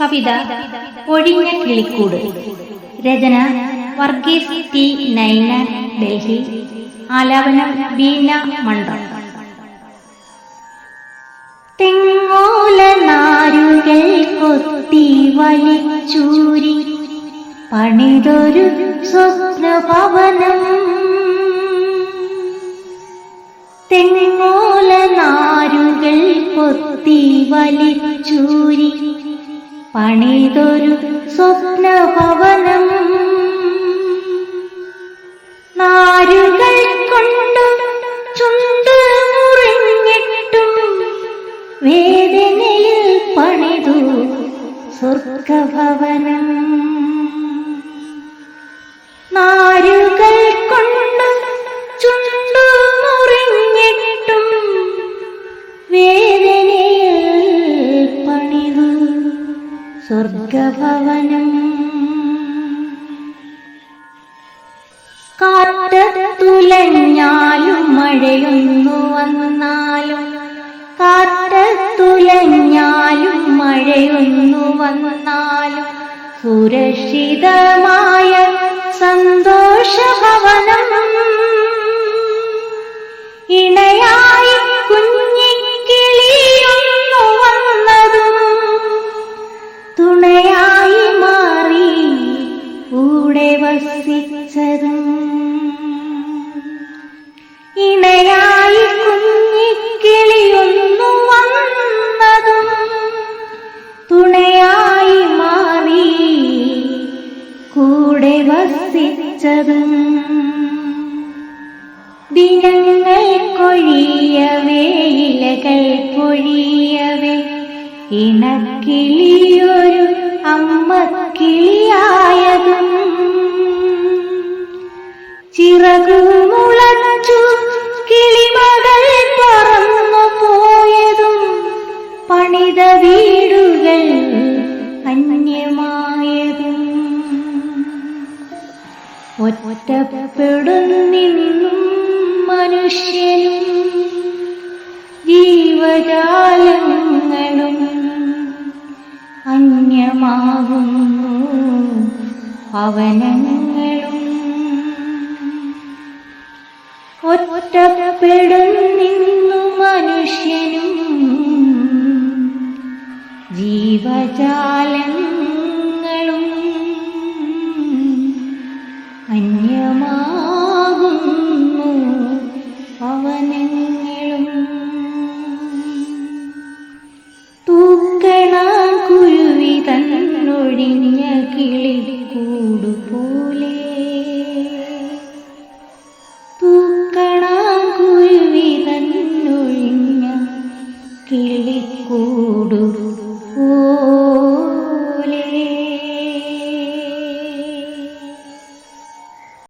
കവിത ഒഴിഞ്ഞ കിളിക്കൂട്. രചന വർഗീസ് ടി നൈന ഡൽഹി. ആലാപനം വീണ മണ്ഡം. തെങ്ങോല നാരുകൾ കൊത്തി വലിച്ചൂരി പണിതൊരു സ്വപ്നഭവനം. തെങ്ങോല നാരുകൾ കൊത്തി വലിച്ചൂരി പണിതൊരു സ്വപ്നഭവനം. നാരുകൾ കൊണ്ടു ചുണ്ട് മുറിഞ്ഞിട്ടും വേദനയിൽ പണിതു സ്വർഗഭവനം. സ്വർഗഭവനം. കാറ്റത്തുലഞ്ഞാലും മഴയൊന്നു വന്നാലും കാറ്റത്തുലഞ്ഞാലും മഴയൊന്നു വന്നാലും സുരക്ഷിതമായ സന്തോഷഭവനം. വസിച്ചതും ഇണയായി കുഞ്ഞിക്കിളിയൊന്നു വന്നതും തുണയായി മാറി കൂടെ വസിച്ചതും ദിനങ്ങൾ കൊഴിയവേ ഇലകൾ പൊഴിയവേ ഇണക്കിളിയൊരു അമ്മ കിളിയായതും ചിറകു മുളച്ചു കിളിമകൾ പറന്നു പോയതും പണിത വീടുകൾ അന്യമായതും. ഒറ്റപ്പെടുന്നിന്നും മനുഷ്യനും ജീവജാലങ്ങളും അന്യമാകുന്നു. ഭവനങ്ങളും ഒറ്റപ്പെടുന്നിന്നു മനുഷ്യനും. ജീവജാലങ്ങളും അന്യമാകുന്നു ഭവനങ്ങളും തൂക്കണ കുരുവി തന്നൊഴിഞ്ഞ കിളിക്കൂടു